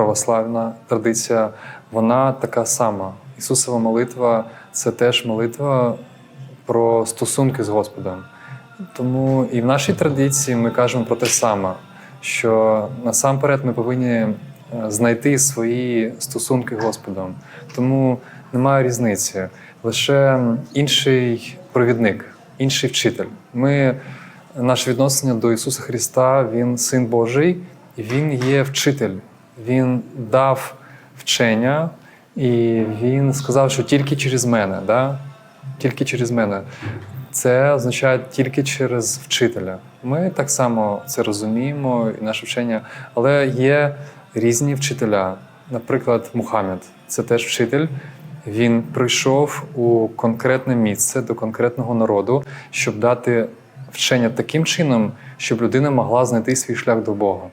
православна традиція, вона така сама. Ісусова молитва це теж молитва про стосунки з Господом. Тому і в нашій традиції ми кажемо про те саме, що насамперед ми повинні е, знайти свої стосунки з Господом. Тому немає різниці. Лише інший провідник, інший вчитель. Ми, наше відношення до Ісуса Христа, Він Син Божий, і Він є вчитель. Він дав вчення, і Він сказав, що тільки через мене, да? тільки через мене. Це означає тільки через вчителя. Ми так само це розуміємо, і наше вчення, але є різні вчителя. Наприклад, Мухаммед це теж вчитель. Він прийшов у конкретне місце до конкретного народу, щоб дати вчення таким чином, щоб людина могла знайти свій шлях до Бога.